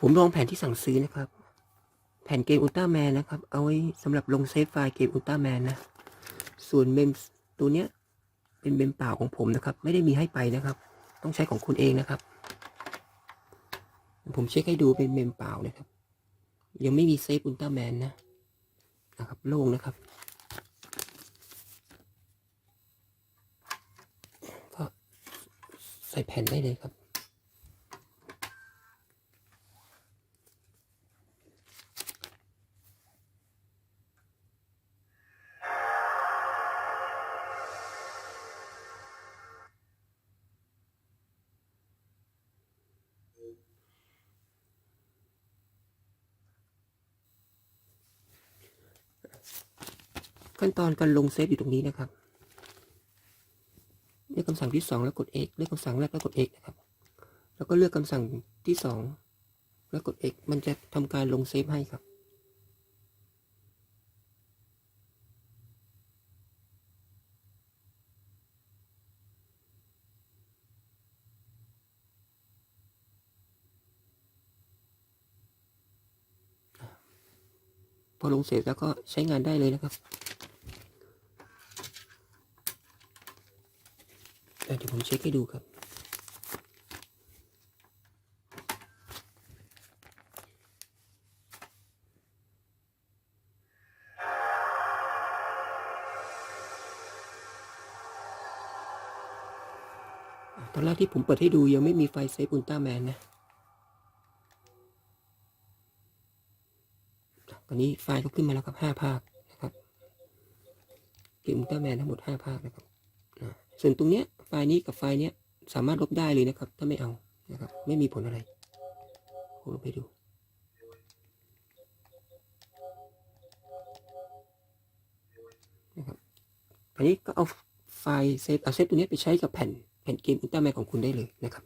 ผมลองแผ่นที่สั่งซื้อนะครับ แผ่นเกมอุลตร้าแมนนะครับ เอาไว้สำหรับลงเซฟไฟล์เกมอุลตร้าแมนนะ ส่วนเมมตัวเนี้ยเป็นเมมเปล่าของผมนะครับ ไม่ได้มีให้ไปนะครับ ต้องใช้ของคุณเองนะครับ ผมเช็คให้ดูเป็นเมมเปล่านะครับ ยังไม่มีเซฟอุลตร้าแมนนะนะครับโล่งนะครับก็ใส่แผ่นได้เลยครับ ขั้นตอนการลงเซฟอยู่ตรงนี้นะครับเลือกคำสั่งที่สองแล้วกด X เลือกคำสั่งแรกแล้วกด X นะครับ แล้วก็เลือกคำสั่งที่สองแล้วกด X มันจะทำการลงเซฟให้ครับพอลงเสร็จแล้วก็ใช้งานได้เลยนะครับ เดี๋ยวผมเช็คให้ดูครับ ตอนแรกที่ผมเปิดให้ดูยังไม่มีไฟเซฟอุลตร้าแมนนะ ตอนนี้ไฟล์ก็ขึ้นมาแล้วครับห้าภาคนะครับ เกมอุลตร้าแมนทั้งหมดห้าภาคนะครับส่วนตรงเนี้ย ไฟล์นี้กับไฟล์นี้สามารถลบได้เลยนะครับ ถ้าไม่เอานะครับ ไม่มีผลอะไรผมลองไปดูนะครับอันนี้ก็เอาไฟล์เซฟเอาเซฟตัวนี้ไปใช้กับแผ่นแผ่นเกมอุลตร้าแมนของคุณได้เลยนะครับ